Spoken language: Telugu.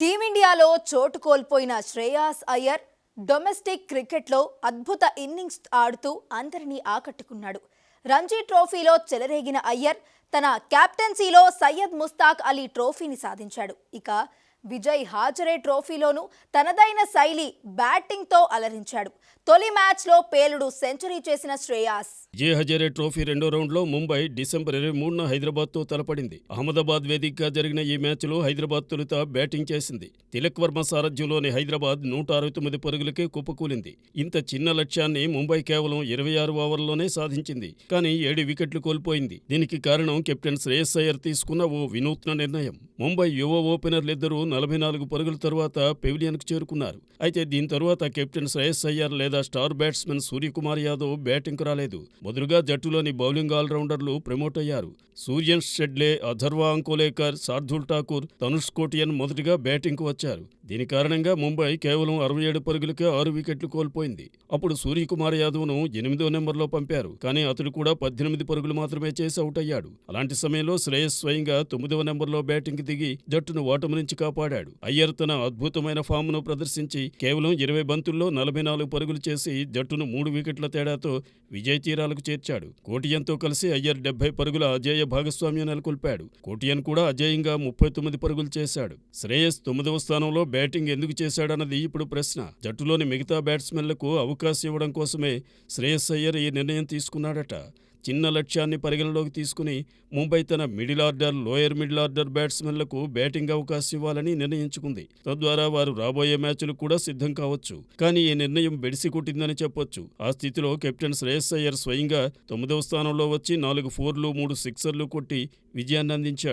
టీమిండియాలో చోటు కోల్పోయిన శ్రేయాస్ అయ్యర్ డొమెస్టిక్ క్రికెట్లో అద్భుత ఇన్నింగ్స్ ఆడుతూ అందరినీ ఆకట్టుకున్నాడు. రంజీ ట్రోఫీలో చెలరేగిన అయ్యర్ తన కెప్టెన్సీలో సయ్యద్ ముస్తాక్ అలీ ట్రోఫీని సాధించాడు. ఇక విజయ్ హాజరే ట్రోఫీలోనూ తనదైన శైలి బ్యాటింగ్తో అలరించాడు. తొలి మ్యాచ్లో పేలుడు సెంచరీ చేసిన శ్రేయాస్. జే హజారే ట్రోఫీ రెండో రౌండ్లో ముంబై డిసెంబర్ ఇరవై మూడున హైదరాబాద్తో తలపడింది. అహ్మదాబాద్ వేదికగా జరిగిన ఈ మ్యాచ్లో హైదరాబాద్ తొలుత బ్యాటింగ్ చేసింది. తిలక్ వర్మ సారథ్యంలోని హైదరాబాద్ నూట అరవై తొమ్మిది పరుగులకే కుప్పకూలింది. ఇంత చిన్న లక్ష్యాన్ని ముంబై కేవలం ఇరవై ఆరు ఓవర్లలోనే సాధించింది. కానీ ఏడు వికెట్లు కోల్పోయింది. దీనికి కారణం కెప్టెన్ శ్రేయస్ అయ్యర్ తీసుకున్న ఓ వినూత్న నిర్ణయం. ముంబై యువ ఓపెనర్లిద్దరూ నలభై నాలుగు పరుగుల తర్వాత పెవిలియన్కు చేరుకున్నారు. అయితే దీని తరువాత కెప్టెన్ శ్రేయస్ అయ్యర్ లేదా స్టార్ బ్యాట్స్మెన్ సూర్యకుమార్ యాదవ్ బ్యాటింగ్కు రాలేదు. మొదలుగా జట్టులోని బౌలింగ్ ఆల్రౌండర్లు ప్రమోట్ అయ్యారు. సూర్యన్ షెడ్లే అథర్వా అంకోలేకర్ శార్దుల్ ఠాకూర్ తనుష్ కోటియన్ మొదటిగా బ్యాటింగ్కు వచ్చారు. దీని కారణంగా ముంబై కేవలం అరవై ఏడు పరుగులకే ఆరు వికెట్లు కోల్పోయింది. అప్పుడు సూర్యకుమార్ యాదవ్ను ఎనిమిదో నెంబర్లో పంపారు. కానీ అతడు కూడా పద్దెనిమిది పరుగులు మాత్రమే చేసి అవుట్ అయ్యాడు. అలాంటి సమయంలో శ్రేయస్ స్వయంగా తొమ్మిదవ నెంబర్లో బ్యాటింగ్ దిగి జట్టును ఓటమి నుంచి కాపాడాడు. అయ్యర్ తన అద్భుతమైన ఫామ్ను ప్రదర్శించి కేవలం ఇరవై బంతుల్లో నలభై నాలుగు పరుగులు చేసి జట్టును మూడు వికెట్ల తేడాతో విజయ తీరాలకు చేర్చాడు. కోటియన్తో కలిసి అయ్యర్ డెబ్బై పరుగుల అజేయ భాగస్వామ్యం నెలకొల్పాడు. కోటియన్ కూడా అజేయంగా ముప్పై తొమ్మిది పరుగులు చేశాడు. శ్రేయస్ తొమ్మిదవ స్థానంలో బ్యాటింగ్ ఎందుకు చేశాడన్నది ఇప్పుడు ప్రశ్న. జట్టులోని మిగతా బ్యాట్స్మెన్లకు అవకాశం ఇవ్వడం కోసమే శ్రేయస్ అయ్యర్ ఈ నిర్ణయం తీసుకున్నాడట. చిన్న లక్ష్యాన్ని పరిగణలోకి తీసుకుని ముంబై తన middle order lower middle order బ్యాట్స్మెన్లకు batting అవకాశం ఇవ్వాలని నిర్ణయించుకుంది. తద్వారా వారు రాబోయే మ్యాచ్లు కూడా సిద్ధం కావచ్చు. కానీ ఈ నిర్ణయం బెడిసి కొట్టిందని చెప్పొచ్చు. ఆ స్థితిలో కెప్టెన్ శ్రేయస్ అయ్యర్ స్వయంగా తొమ్మిదవ స్థానంలో వచ్చి నాలుగు ఫోర్లు మూడు సిక్సర్లు కొట్టి విజయాన్ని అందించాడు.